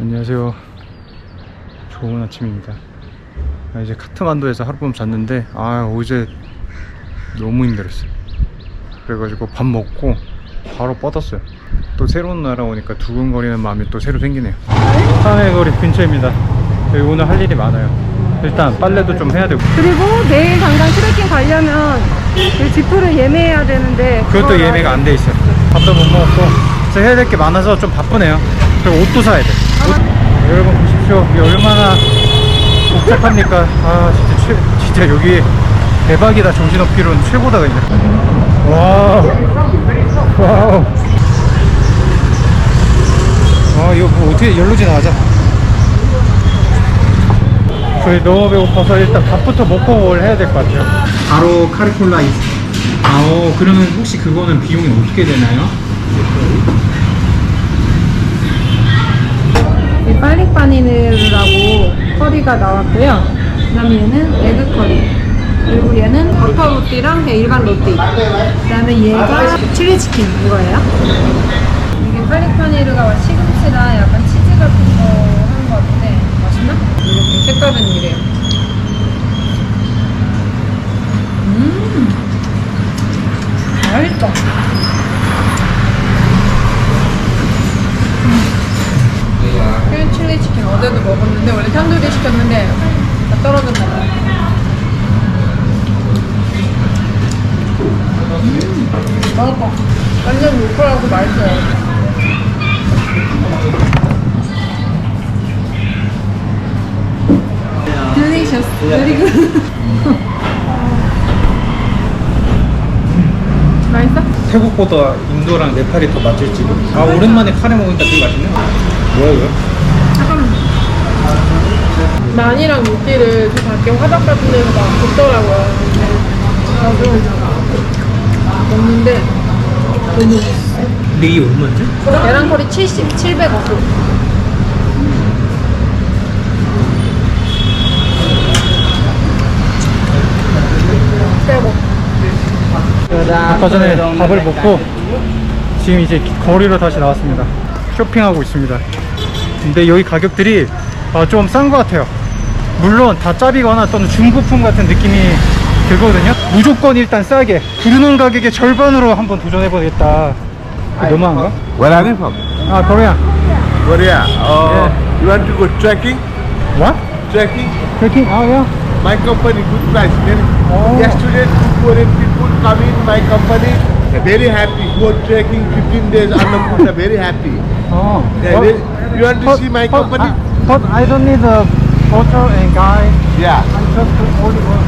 안녕하세요. 좋은 아침입니다. 아, 이제 카트만두에서 하룻밤 잤는데 아 어제 너무 힘들었어요. 그래가지고 밥 먹고 바로 뻗었어요. 또 새로운 나라 오니까 두근거리는 마음이 또 새로 생기네요. 산해거리 근처입니다. 여기 오늘 할 일이 많아요. 일단 빨래도 좀 해야 되고 그리고 내일 당장 트레킹 가려면 그 지프를 예매해야 되는데 그것도 예매가 안 돼 있어요. 밥도 못 먹었고 그래서 해야 될 게 많아서 좀 바쁘네요. 그리고 옷도 사야 돼. 옷- 여러분 보십시오. 이게 얼마나 복잡합니까? 아 진짜 최, 진짜 여기 대박이다. 정신없기로는 최고다 그냥. 와우. 아 이거 뭐 어떻게 열로 지 나가자. 저희 너무 배고파서 일단 밥부터 먹고 뭘 해야 될 것 같아요. 바로 카리콜라 이스. 아, 어, 그러면 혹시 그거는 비용이 어떻게 되나요? 이 빨릭바니르라고 커리가 나왔고요. 그 다음에 얘는 에그 커리. 그리고 얘는 버터 로띠랑 일반 로띠. 그 다음에 얘가 칠리 치킨 이거예요. 이게 빨릭바니르가 시금치랑 약간 치즈 같은 거 하는 거 같은데 맛있나? 이렇게 색깔은 이래요. 음, 맛있다. 크림 칠리 치킨 어제도 먹었는데 원래 탄두리 시켰는데 다 떨어졌나 봐요. 음, 맛있다. 완전 로컬하고 맛있어요. 맛있어? 태국보다 인도랑 네팔이 더 맛질지. 아, 오랜만에 카레 먹으니까 되게 맛있네. 뭐야, 이거? 난이랑 로티를 저 밖에 화덕 같은 데서 막 굽더라고요. 근데 나도 먹는데 너무 맛있어. 근데 이게 얼마지? 계란커리 70, 700원. 빼고. 아까 전에 밥을 먹고 지금 이제 거리로 다시 나왔습니다. 쇼핑하고 있습니다. 근데 여기 가격들이 아, 좀싼 것 같아요. 물론 다 짭이거나 또는 중고품 같은 느낌이 들거든요. 무조건 일단 싸게 부르는 가격의 절반으로 한번 도전해보겠다. 너무한가? Where are you from? 아, 코리아. Korea. Oh, Yeah. you want to go trekking? What? Trekking? 트레킹? 아, 야. My company, good price. Then Oh. Yesterday, two Korean people come in my company. They're very happy. Go trekking 15 days. Annapurna, very happy. 어. Yeah, they- you want to see my company? But I don't need a photo and guide. Yeah. I just only one.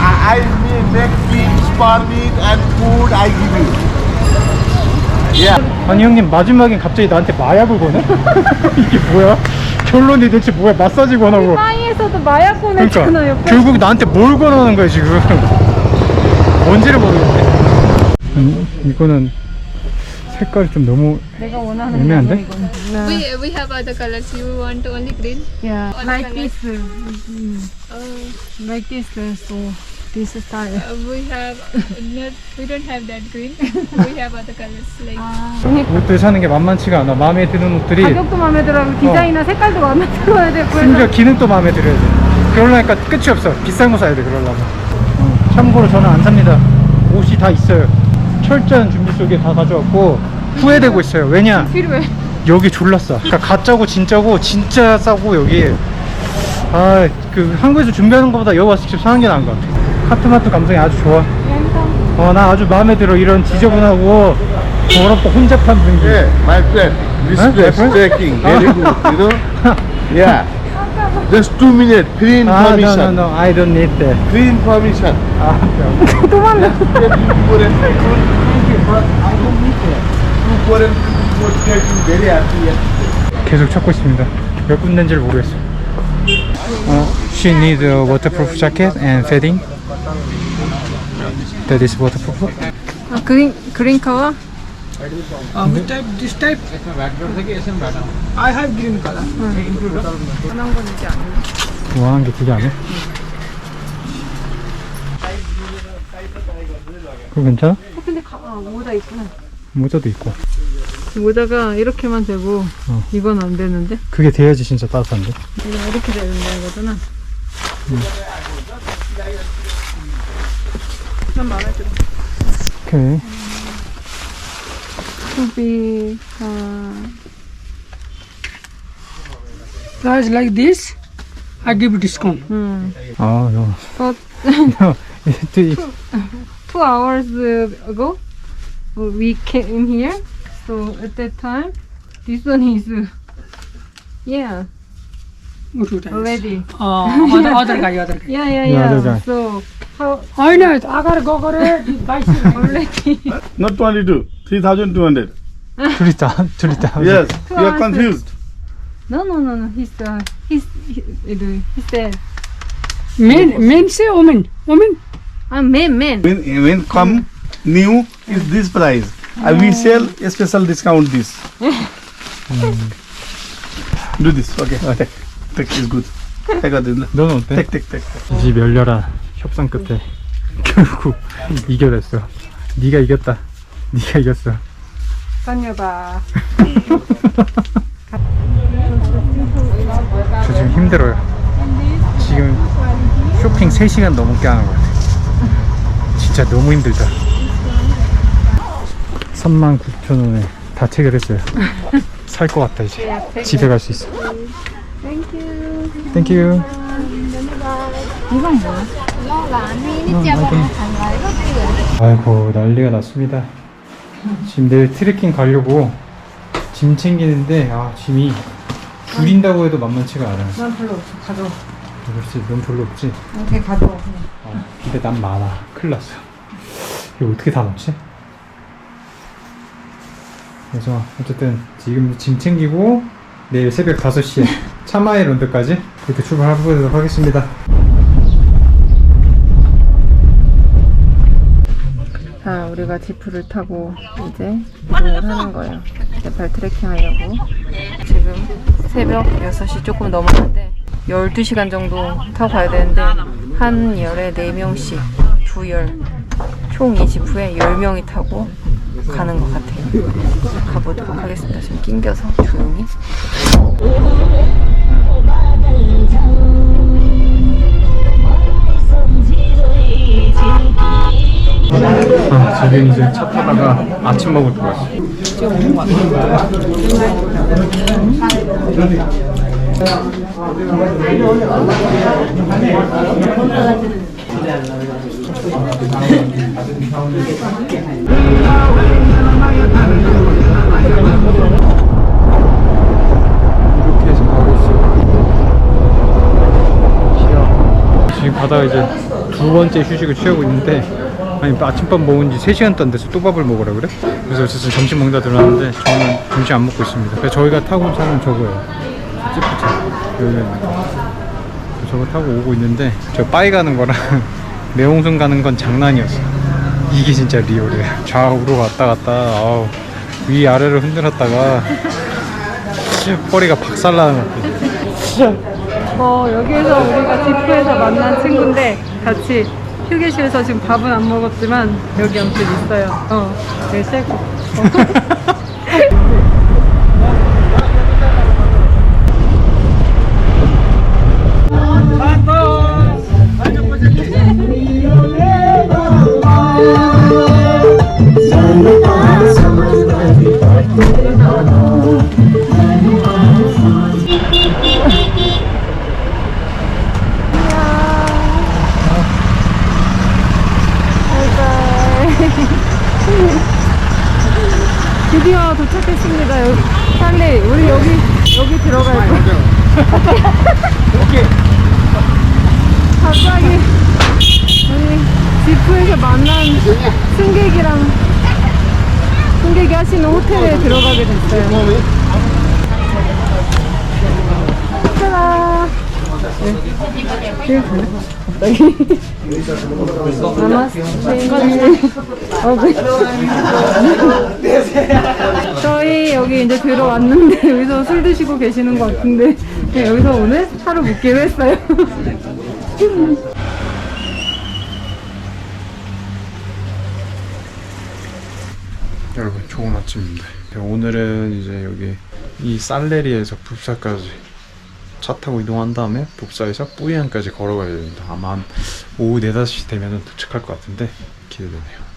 I, I may make things for meat and food. I give you. Yeah. 아니 형님 마지막엔 갑자기 나한테 마약을 거네? 이게 뭐야? 결론이 대체 뭐야? 마사지 권하고 파이에서도 마약 그러니까 보냈잖아요. 결국 나한테 뭘 권하는 거야 지금 뭔지를 모르겠네 아니 이거는 색깔이 좀 너무 내가 원하는 애매한데? We we have other colors. You want only green? Yeah, All like colors. this, mm, Uh, like this, uh, so this style. uh, we have not. We don't have that green. we have other colors like. 그러니까 옷들 사는 게 만만치가 않아 마음에 드는 옷들이 가격도 마음에 들어요, 디자인이나 색깔도 마음에 들어야 되고 심지어 그래서 기능도 마음에 들어야 돼 그러려니까 끝이 없어 비싼 거 사야 돼 그러려면 어, 참고로 저는 안 삽니다 옷이 다 있어요 철저한 준비 속에 다 가져왔고 후회되고 있어요 왜냐 필요해. 여기 졸라 싸. 그러니까 가짜고 진짜고 진짜 싸고 여기 아 그 한국에서 준비하는 것보다 여기 와서 직접 사는 게 나은 것 같아. 카트마트 감성이 아주 좋아. 어 나 아주 마음에 들어 이런 지저분하고 더럽고 혼잡한 분위기. Yeah, my friend. This Huh? place, My friend? trekking, very good. You know? Yeah. Just two minutes. Free 아 no no no I don't need that. Free information. 아또 만나. Korean people. Two Korean people were trekking, very happy. yesterday. 계속 찾고 있습니다. 몇 군데인지를 모르겠어. 어, she need a waterproof jacket and padding. That is waterproof. 아, 그린 그린 컬 러? which type? This type? I have green color. 원하는 게 그게 아니야? 그거 괜찮아? 근데 가, 아, 모자 있구나. 모자도 있고 모자가 이렇게만 되고 어. 이건 안 되는데 그게 돼야지 진짜 따뜻한데. 이거 이렇게 되는 거구나. 난 마음에 들어. 오케이. be uh, price like this, I give discount. Hmm. Oh no. But no, two, two hours uh, ago, we came here. So at that time, this one is uh, yeah. Already. Oh, other, other guy, other guy. Yeah, yeah, yeah. yeah. So how? I know. I gotta go for it. Bicycle already. Not twenty-two. 3,200. 둘이 다, 둘이 다. Yes, Two you are confused. No, no, no, no. He's uh, he's he, he said Men, men say woman. Woman. I'm man, man. When, when come new is this price. I we sell a special discount this. Do this, okay. Take, take is good. Take a this. 너는 어때? Take, take, take. 이 멸렬한 협상 끝에 결국 이겨냈어. 네가 이겼다. 네가 이겼어. 다녀봐. 저 지금 힘들어요. 지금 쇼핑 3시간 넘게 하는 것 같아. 진짜 너무 힘들다. 39,000원에 다 체결했어요. 살 것 같다 이제. 집에 갈 수 있어. Thank you. 이건 뭐야? 아이고 난리가 났습니다. 지금 내일 트레킹 가려고 짐 챙기는데 아 짐이 줄인다고 해도 만만치가 않아요. 난 별로 없어. 가져. 그렇지 넌 별로 없지? 걔 가져. 그냥. 아, 근데 난 많아. 큰일 났어. 이거 어떻게 다 넣지? 그래서 어쨌든 지금 짐 챙기고 내일 새벽 5시에 차마이 런드까지 이렇게 출발해보도록 하겠습니다. 자, 우리가 지프를 타고 이제 이동을 하는 거예요. 네팔 트레킹 하려고. 지금 새벽 6시 조금 넘었는데 12시간 정도 타고 가야 되는데 한 열에 4명씩 두 열. 총 이 지프에 10명이 타고 가는 것 같아요. 가보도록 하겠습니다. 지금 낑겨서 조용히. 아, 지금 이제 차 타다가 아침 먹을 거 같아. 이렇게 해서 가고 있어요. 지금 가다가 이제 두 번째 휴식을 취하고 있는데 아니 아침밥 먹은 지 3시간도 안 돼서 또 밥을 먹으라 그래? 그래서 어쨌든 점심 먹다 들어왔는데 저는 점심 안 먹고 있습니다. 그래서 저희가 타고 온 차는 저거예요. 찌푸차. 여기 저거 타고 오고 있는데 저 빠이 가는 거랑 매홍순 가는 건 장난이었어. 이게 진짜 리얼이에요 좌우로 왔다 갔다 아우 위아래로 흔들었다가 허리가 박살나는 것 같아. 어, 여기에서 우리가 지프에서 만난 친구인데 같이 휴게실에서 지금 밥은 안 먹었지만 여기 아무튼 있어요. 어, 되게 쎄고. 드디어 도착했습니다. 여기. 찰리, 우리 여기, 여기 들어갈 거야. 오케이 갑자기 우리 지프에서 만난 승객이랑 승객이 하시는 호텔에 들어가게 됐어요. 짜라. 네. 저희 여기 이제 들어왔는데 여기서 술 드시고 계시는 것 같은데 네, 여기서 오늘 하루 묵기로 했어요. 여러분 좋은 아침입니다 오늘은 이제 여기 이 살레리에서 붓사까지 차 타고 이동한 다음에 봅사에서 뿌이안까지 걸어가야 됩니다. 아마 한 오후 4, 5시 되면 도착할 것 같은데 기대되네요.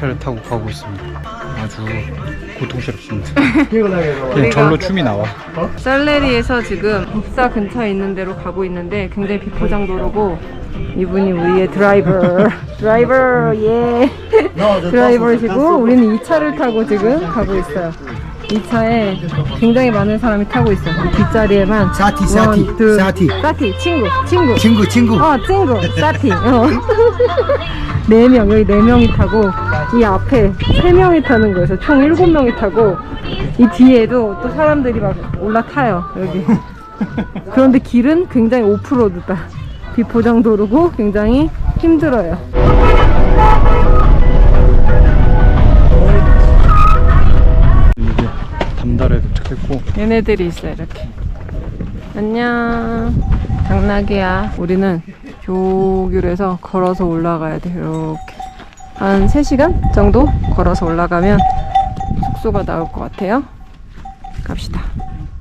차를 타고 가고 있습니다. 아주 고통스럽습니다. 그냥 절로 춤이 나와. 살레리에서 지금 법사 근처에 있는 데로 가고 있는데 굉장히 비포장 도로고 이분이 우리의 드라이버 드라이버 예 드라이버시고 우리는 이 차를 타고 지금 가고 있어요 이 차에 굉장히 많은 사람이 타고 있어 이 뒷자리에만 사티, 사티, 원, 둘, 사티. 사티. 친구 친구. 친구 친구. 어 친구. 사티. 어. 네명 여기 네 명이 타고 이 앞에 세 명이 타는 거여서 총 일곱 명이 타고 이 뒤에도 또 사람들이 막 올라타요 여기. 그런데 길은 굉장히 오프로드다. 비포장 도로고 굉장히 힘들어요 얘네들이 있어 이렇게. 안녕. 당나귀야. 우리는 조규에서 걸어서 올라가야 돼 이렇게. 한 3시간 정도 걸어서 올라가면 숙소가 나올 것 같아요